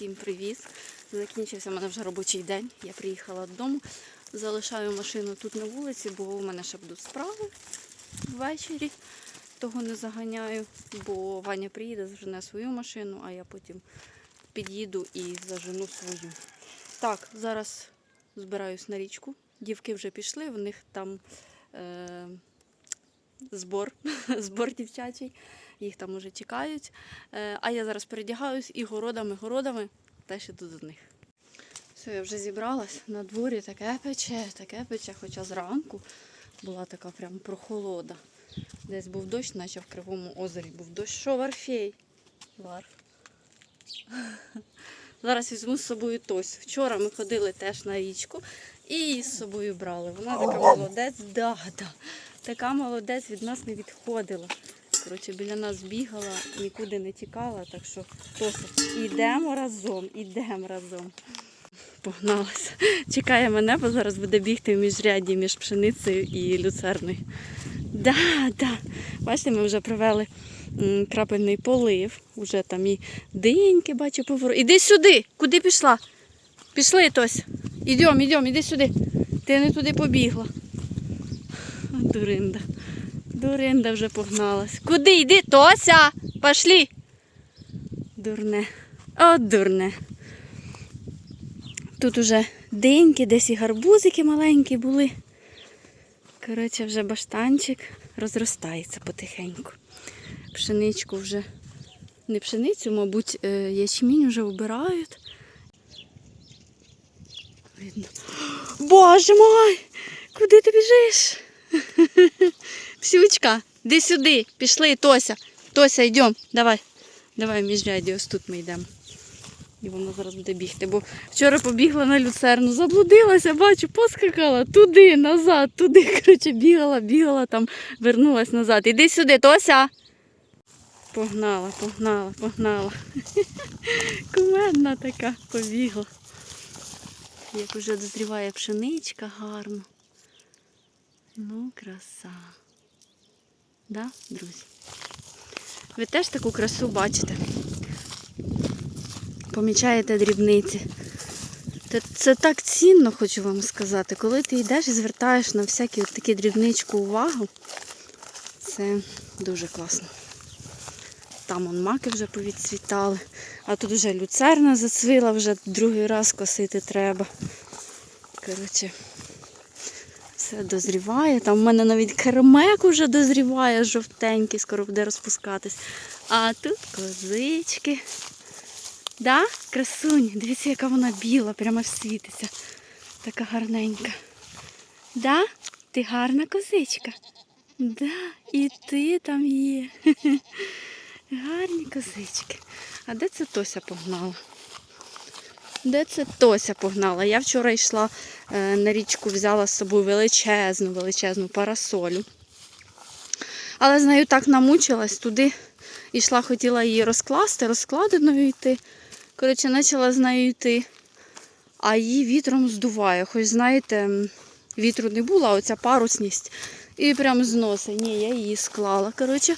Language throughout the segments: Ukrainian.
Всім привіт! Закінчився в мене вже робочий день. Я приїхала додому. Залишаю машину тут на вулиці, бо у мене ще будуть справи ввечері. Того не заганяю, бо Ваня приїде, зажене свою машину, а я потім під'їду і зажену свою. Так, зараз збираюсь на річку. Дівки вже пішли, в них там е- збор, збор дівчачий. Їх там уже чекають. Е, А я зараз передягаюсь і городами, городами теж іду до них. Все, я вже зібралась. На дворі таке пече, таке пече, хоча зранку була така прям прохолода. Десь був дощ, наче в Кривому озері був дощ. Що, Варфей? Варф. Зараз візьму з собою Тось. Вчора ми ходили теж на річку і її з собою брали. Вона така молодець, да, да. Така молодець від нас не відходила. Коротше, біля нас бігала, нікуди не тікала, так що Тося, йдемо разом, йдемо разом. Погналася. Чекає мене, бо зараз буде бігти в міжряді між пшеницею і люцерною. Да, да. Бачите, ми вже провели крапельний полив. Уже там і диньки, бачу, поворот. Іди сюди! Куди пішла? Пішли, Тось. Ідемо, ідемо, іди сюди. Ти не туди побігла. Дуринда. Дуринда вже погналась. Куди йди, Тося? Пошли. Дурне. О, дурне. Тут уже диньки, десь і гарбузики маленькі були. Коротше, вже баштанчик розростається потихеньку. Пшеничку вже, не пшеницю, мабуть, е, ячмінь вже вбирають. Видно. Боже мой! Куди ти біжиш? Псючка, іди сюди, пішли, Тося. Тося, йдемо, давай. Давай, міжряді, ось тут ми йдемо. І вона зараз буде бігти, бо вчора побігла на люцерну, заблудилася, бачу, поскакала туди, назад, туди. Коротше, бігала, бігала, там вернулась назад. Іди сюди, Тося. Погнала, погнала, погнала. Кумедна така побігла. Як уже дозріває пшеничка гарно. Ну, краса. Да, друзі? Ви теж таку красу бачите? Помічаєте дрібниці. Це, це так цінно, хочу вам сказати. Коли ти йдеш і звертаєш на всякі от такі дрібничку увагу, це дуже класно. Там он маки вже повідцвітали, а тут вже люцерна зацвіла, вже другий раз косити треба. Коротше, все дозріває. Там в мене навіть кермек уже дозріває жовтенький, скоро буде розпускатись. А тут козички. Да? Красунь, дивіться, яка вона біла, прямо світиться. Така гарненька. Да? Ти гарна козичка. Да, і ти там є. Гарні козички. А де це Тося погнала? Де це Тося погнала? Я вчора йшла е, на річку, взяла з собою величезну, величезну парасолю. Але з нею так намучилась туди. Йшла, хотіла її розкласти, розкладеною йти. Коротше, почала з нею йти, а її вітром здуває. Хоч, знаєте, вітру не було, а оця парусність. І прям зносить. Ні, я її склала. Коротше,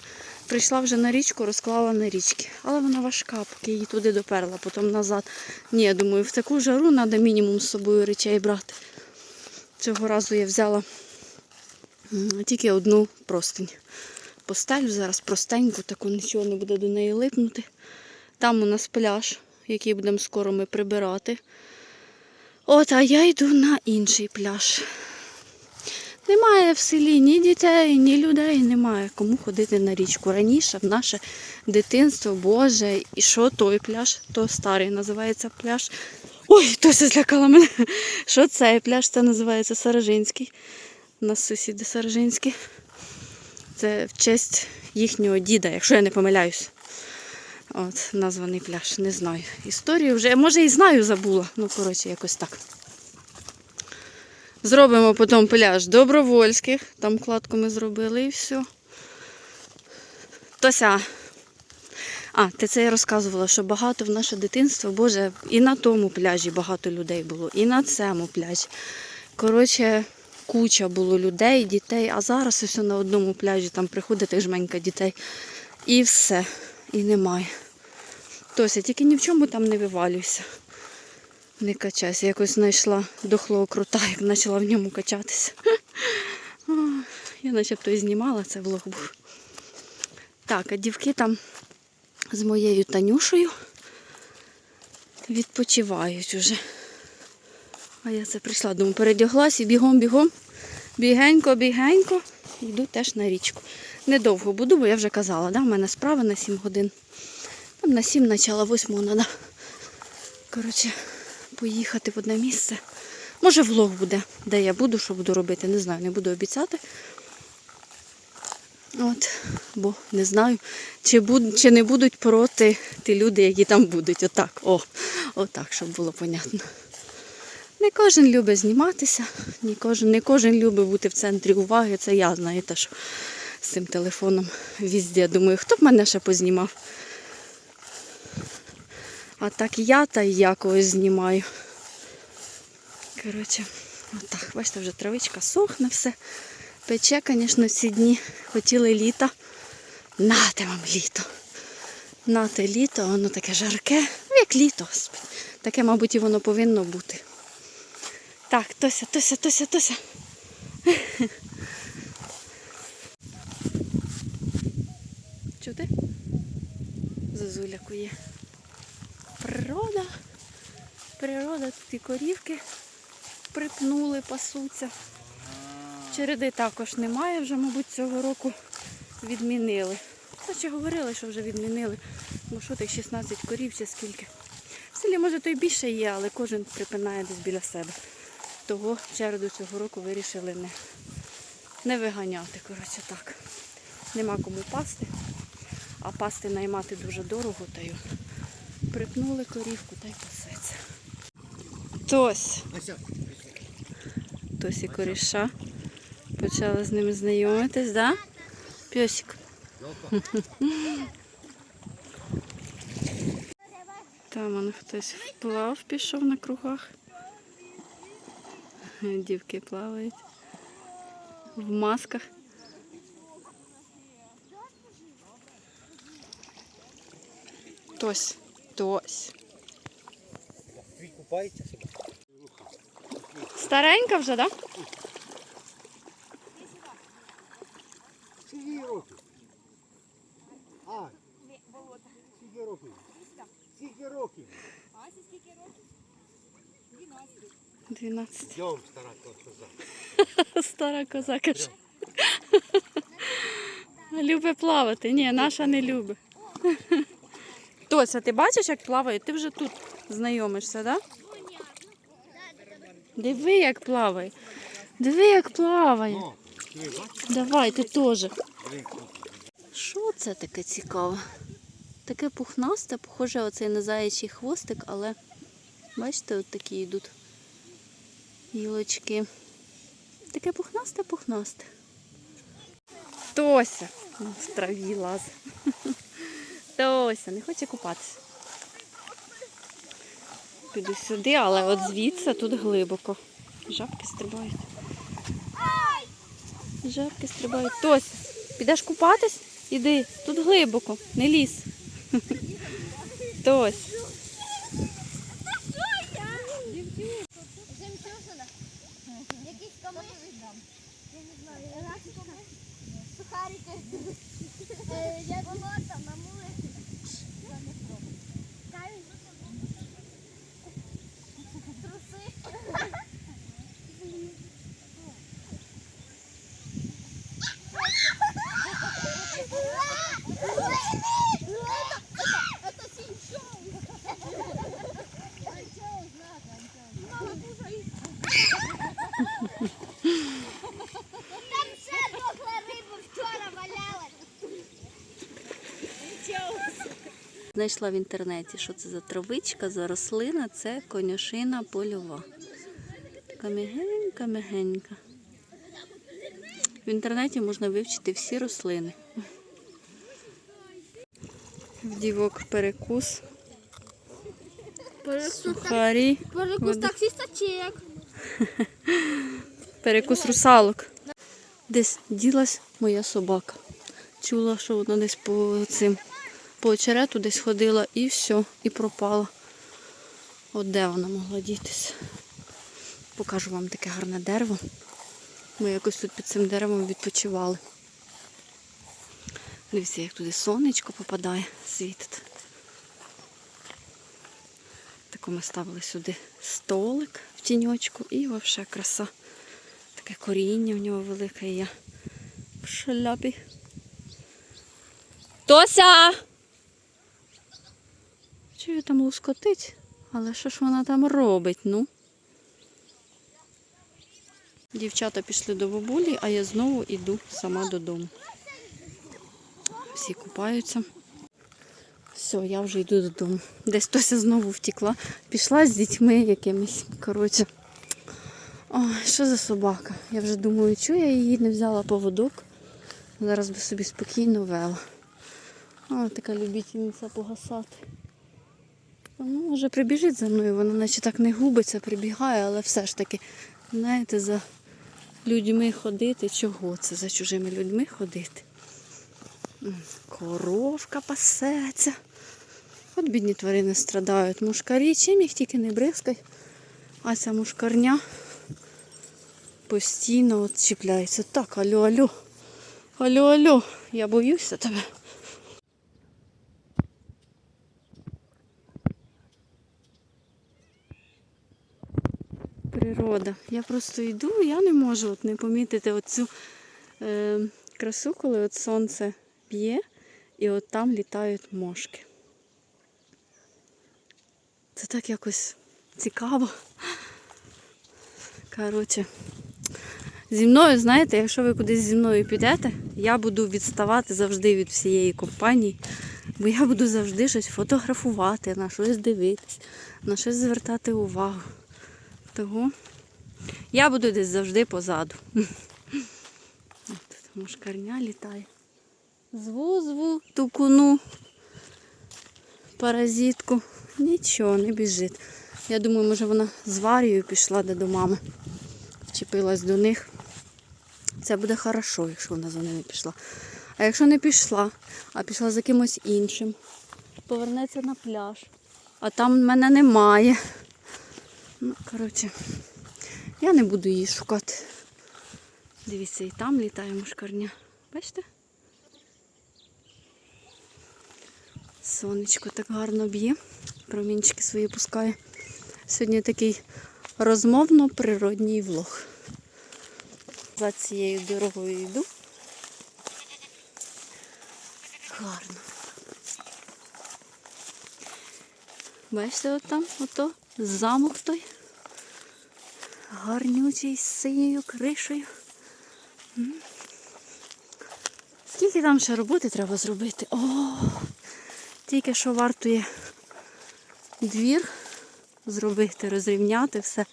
прийшла вже на річку, розклала на річки. Але вона важка, поки її туди доперла, потім назад. Ні, я думаю, в таку жару треба мінімум з собою речей брати. Цього разу я взяла тільки одну простинь. Постелю зараз простеньку, таку нічого не буде до неї липнути. Там у нас пляж, який будемо скоро ми прибирати. От, а я йду на інший пляж. Немає в селі ні дітей, ні людей, немає кому ходити на річку. Раніше в наше дитинство, Боже, і що той пляж, то старий називається пляж. Ой, то злякала мене. Що цей пляж? Це називається Саражинський. У нас сусіди Саражинські. Це в честь їхнього діда, якщо я не помиляюсь. От, названий пляж, не знаю. Історію вже, може і знаю, забула. Ну, коротше, якось так. Зробимо потім пляж добровольських. Там кладку ми зробили і все. Тося. А, ти це я розказувала, що багато в наше дитинство, Боже, і на тому пляжі багато людей було, і на цьому пляжі. Коротше, куча було людей, дітей, а зараз ось на одному пляжі там приходить жменька дітей. І все. І немає. Тося, тільки ні в чому там не вивалюйся. Не качайся. Якось знайшла дохлого крута, як почала в ньому качатися. Я начебто і знімала, це влог був. Так, а дівки там з моєю Танюшею відпочивають уже. А я це прийшла, думаю, передяглась і бігом, бігом, бігенько, бігенько, йду теж на річку. Недовго буду, бо я вже казала, да? в мене справа на 7 годин. Там на 7 начала 8 треба. Коротше, поїхати в одне місце. Може влог буде, де я буду, що буду робити, не знаю, не буду обіцяти. От, бо не знаю, чи, буд, чи не будуть проти ті люди, які там будуть. Отак, о, отак, щоб було понятно. Не кожен любить зніматися, не кожен, не кожен любить бути в центрі уваги. Це я, знаєте, що з цим телефоном візді. Я думаю, хто б мене ще познімав. А так я та й я когось знімаю. Коротше, отак, бачите, вже травичка сохне все. Пече, звісно, ці дні. Хотіли літа. Нате вам літо. Нате літо, воно таке жарке. Ну, як літо, господи. Таке, мабуть, і воно повинно бути. Так, Тося, Тося, Тося, Тося. Чути? Зозуля кує. Природа. Природа, тут і корівки припнули, пасуться. Череди також немає, вже, мабуть, цього року відмінили. Наче говорили, що вже відмінили. Бо що тих 16 корів чи скільки. В селі, може, то й більше є, але кожен припинає десь біля себе. Того череду цього року вирішили не, не виганяти. Коротше так. Нема кому пасти. А пасти наймати дуже дорого, та й припнули корівку та й пасеться. Тось. Тосі коріша. Почала з ними знайомитись, да? Пьосик. Там он хтось вплав пішов на кругах. Дівки плавають. В масках. Тось, тось. Себе. Старенька вже, так? Скільки років? А, скільки років? Скільки років? Асі скільки років? 12. 12. Йом, стара коза. Стара коза каже. Любить плавати. Ні, наша не любить. Тося, ти бачиш, як плаває? Ти вже тут знайомишся, так? Да? Диви, як плаває. Диви, як плаває. Давай, ти теж. Що це таке цікаве? Таке пухнасте, похоже, оцей на заячий хвостик, але бачите, от такі йдуть гілочки. Таке пухнасте, пухнасте. Тося в траві лазить. Тося, не хоче купатися. Піду сюди, але от звідси тут глибоко. Жабки стрибають. Жабки стрибають. Тося, підеш купатись? Іди, тут глибоко, не лізь. Тось. Знайшла в інтернеті, що це за травичка, за рослина, це конюшина польова. Така мягенька. В інтернеті можна вивчити всі рослини. В дівок перекус, сухарі, Перекус таксиста чек. перекус русалок. Десь ділась моя собака. Чула, що вона десь по цим по очерету десь ходила і все, і пропала. От де вона могла дітися. Покажу вам таке гарне дерево. Ми якось тут під цим деревом відпочивали. Дивіться, як туди сонечко попадає, світить. Тако ми ставили сюди столик в тіньочку і взагалі краса. Таке коріння в нього велике є. В шляпі. Тося! Чую там лускотить, але що ж вона там робить, ну? Дівчата пішли до бабулі, а я знову йду сама додому. Всі купаються. Все, я вже йду додому. Десь Тося знову втекла. Пішла з дітьми якимись. Коротше. Ой, що за собака? Я вже думаю, чого я її не взяла поводок. Зараз би собі спокійно вела. О, така любительниця погасати. Ну, вже прибіжить за мною, вона наче так не губиться, прибігає, але все ж таки, знаєте, за людьми ходити. Чого це за чужими людьми ходити? Коровка пасеться. От бідні тварини страдають. Мушкарі, чим їх тільки не бризкай. А ця мушкарня постійно от чіпляється. Так, алло, алло. Алло, алло, я боюся тебе. Природа. Я просто йду, я не можу от не помітити оцю е, красу, коли от сонце б'є, і от там літають мошки. Це так якось цікаво. Коротше, зі мною, знаєте, якщо ви кудись зі мною підете, я буду відставати завжди від всієї компанії, бо я буду завжди щось фотографувати, на щось дивитись, на щось звертати увагу. Того я буду десь завжди позаду. Тут мушкарня літає. Зву, зву, тукуну, паразитку. Нічого, не біжить. Я думаю, може вона з Варією пішла де до мами. Вчепилась до них. Це буде хорошо, якщо вона за ними пішла. А якщо не пішла, а пішла за кимось іншим, повернеться на пляж. А там мене немає. Ну, коротше, я не буду її шукати. Дивіться, і там літає мушкарня. Бачите? Сонечко так гарно б'є, промінчики свої пускає. Сьогодні такий розмовно-природній влог. За цією дорогою йду. Гарно. Бачите, от там, ото замок той. Гарнючий з синьою кришею. Скільки там ще роботи треба зробити? О, тільки що вартує двір зробити, розрівняти все,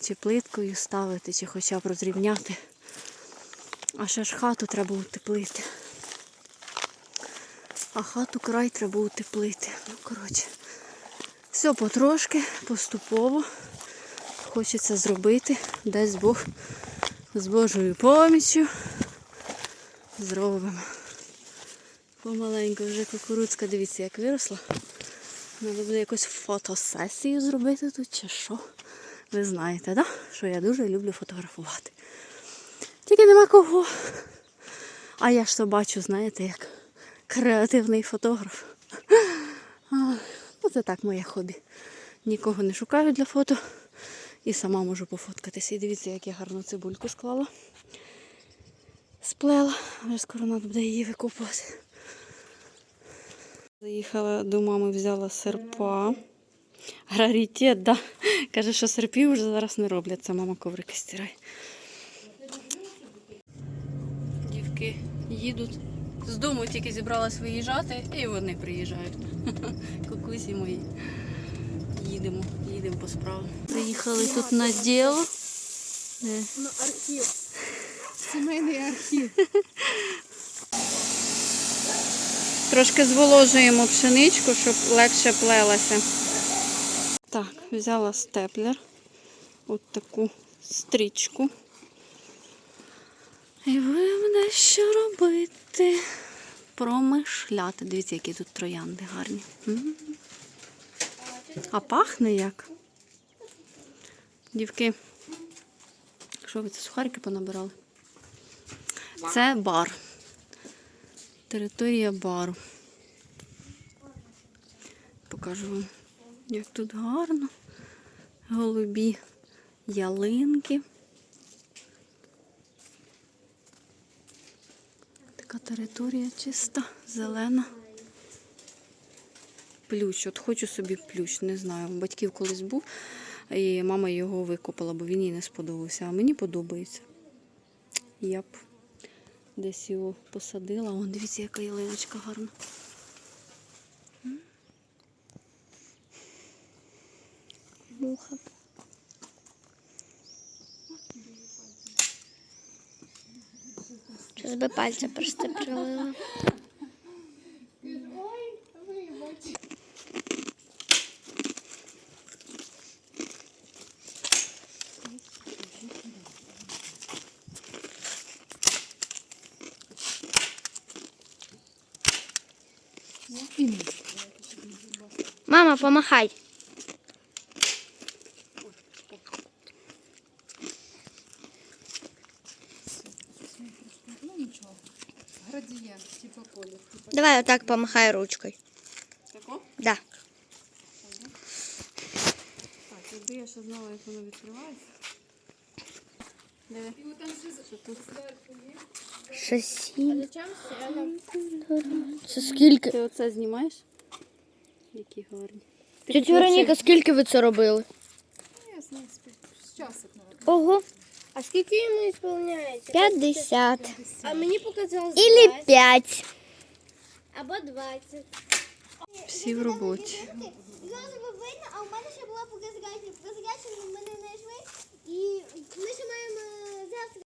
чи плиткою ставити, чи хоча б розрівняти. А ще ж хату треба утеплити. А хату край треба утеплити. Ну, коротше, все потрошки, поступово. Хочеться зробити. Десь Бог з Божою поміччю зробимо. Помаленьку вже кукурудзка, дивіться, як виросла. Треба буде якусь фотосесію зробити тут чи що. Ви знаєте, да? що я дуже люблю фотографувати. Тільки нема кого. А я ж то бачу, знаєте, як креативний фотограф. Ну, це так моє хобі. Нікого не шукаю для фото. І сама можу пофоткатися. І дивіться, як я гарну цибульку склала. Сплела. Вже скоро треба буде її викопувати. Заїхала до мами, взяла серпа. Раритет, да. Каже, що серпів вже зараз не роблять. Це мама коврики стирає. Дівки їдуть. З дому тільки зібралась виїжджати, і вони приїжджають. Кукусі мої. Їдемо, їдемо по справам. Приїхали тут на діло. Де? На архів. Сімейний архів. Трошки зволожуємо пшеничку, щоб легше плелася. Так, взяла степлер. От таку стрічку. І будемо що робити. промишляти. Дивіться, які тут троянди гарні. А пахне як? Дівки, що ви це сухарики понабирали? Це бар. Територія бару. Покажу вам, як тут гарно. Голубі ялинки. Така територія чиста, зелена. Плющ. От хочу собі плющ, не знаю. У батьків колись був, і мама його викопала, бо він їй не сподобався. А мені подобається. Я б десь його посадила. О, дивіться, яка ялиночка гарна. Муха. Щось би пальця просто прилила. Мама, помахай. Ну нічого. Градієнт, типу колір. Типу. Давай отак помахай ручкою. Тако? Да. Так, якби я ще знала, як воно відкривається. Диви. І от там вже Що тут? зверху є. Щось. Це скільки? Ти оце знімаєш? Які гарні. Тетя Вероніка, скільки ви це робили? Ну, я знаю, з часу. Ого. А скільки йому ісполняється? 50. А мені показалось. Ілі 5. Або 20. Всі в роботі. Розово видно, а у мене ще була показгачка. Показгачку ми не знайшли. І ми ще маємо е, завтра